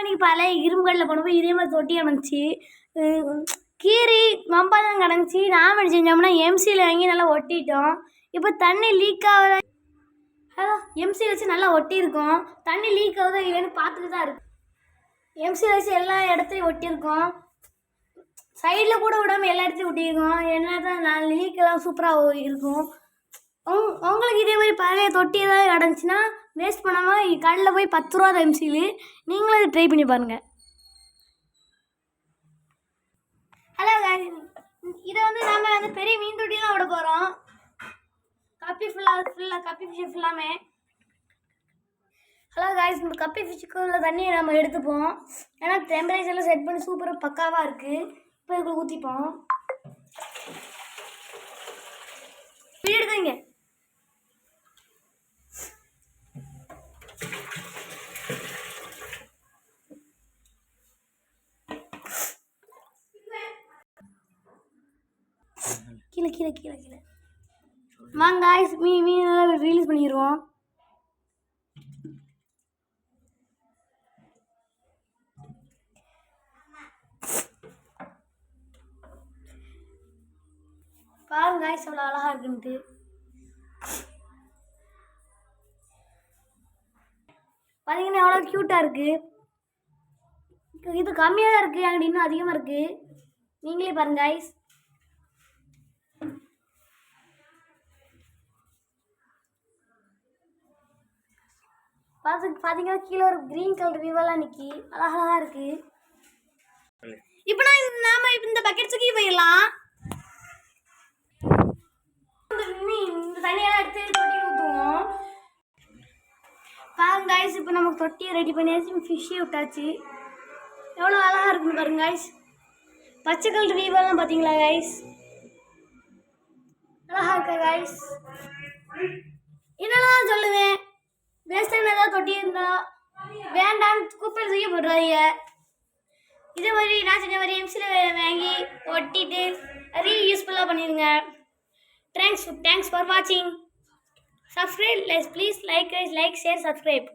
இன்னைக்கு பழைய இரும்புகளில் கொண்டு போய் இதே மாதிரி தொட்டி கிடந்துச்சு கீரி மம்பாதம் கிடந்துச்சு. நான் என்ன செஞ்சோம்னா எம்சியில் வாங்கி நல்லா ஒட்டிட்டோம். இப்போ தண்ணி லீக் ஆகுதா? ஹலோ எம்சியில் வச்சு நல்லா ஒட்டியிருக்கோம். தண்ணி லீக் ஆகுதா இல்லைன்னு பார்த்துட்டு தான் இருக்கும். எம்சியில் வச்சு எல்லா இடத்தையும் ஒட்டியிருக்கோம். சைடில் கூட விடாமல் எல்லா இடத்தையும் ஒட்டியிருக்கோம். என்ன தான் லீக்கெல்லாம் சூப்பராக இருக்கும். உங் உங்களுக்கு இதே மாதிரி பழைய தொட்டி ஏதாவது கிடந்துச்சுன்னா வேஸ்ட் பண்ணாமல் கடையில் போய் பத்து ரூபா தான் நீங்களும் அதை ட்ரை பண்ணி பாருங்கள் ஹலோ இதை வந்து நாம வந்து பெரிய மீன் தொட்டி தான் விட போகிறோம் கப்பி ஃபுல்லாக ஃபுல்லாக கப்பி ஃபிஷ் ஃபுல்லாமே ஹலோ காய்ஸ் இந்த கப்பி ஃபிஷ்ஷுக்குள்ள தண்ணியை நம்ம எடுத்துப்போம். ஏன்னா டெம்பரேச்சரில் செட் பண்ணி சூப்பராக பக்காவாக இருக்குது இப்போ இதுக்குள்ளே ஊற்றிப்போம் வீடு எடுத்துங்க கீழே கீழே கீழே கீழே. வாங்க காய்ஸ் மீ மீன் ரிலீஸ் பண்ணிடுவோம். பாருங்க காய்ஸ் எவ்வளோ அழகாக இருக்குன்ட்டு. பார்த்தீங்கன்னா எவ்வளோ க்யூட்டாக இருக்குது இது கம்மியாக தான் இருக்குது அங்கிட்டு இன்னும் அதிகமாக இருக்குது நீங்களே பாருங்க காய்ஸ் பார்த்து பார்த்தீங்கன்னா கீழே ஒரு க்ரீன் கலர் வியூவெல்லாம் நிற்கி அழகாக இருக்கு. இப்போ நான் நாம இந்த பக்கெட் சுக்கி போயிடலாம். இந்த தண்ணியெல்லாம் எடுத்து தொட்டி ஊற்றுவோம் பாருங்க காய்ஸ் இப்போ நமக்கு தொட்டியை ரெடி பண்ணியாச்சு. ஃபிஷ்ஷே விட்டாச்சு. எவ்வளோ அழகாக இருக்குன்னு பாருங்க காய்ஸ் பச்சை கலர் வியூவெல்லாம் பார்த்தீங்களா காய்ஸ் அழகாக இருக்கா காய்ஸ் என்னெல்லாம் சொல்லுவேன் வேஸ்டான ஏதாவது தொட்டி இருந்தா வேண்டாம் குப்பையில் தூக்கி போடுறாங்க இதே மாதிரி நான் செஞ்ச மாதிரி எம்சியில் வாங்கி ஒட்டிட்டு ரீ யூஸ்ஃபுல்லாக பண்ணிடுங்க தேங்க்ஸ் தேங்க்ஸ் ஃபார் வாட்சிங் subscribe please like like share subscribe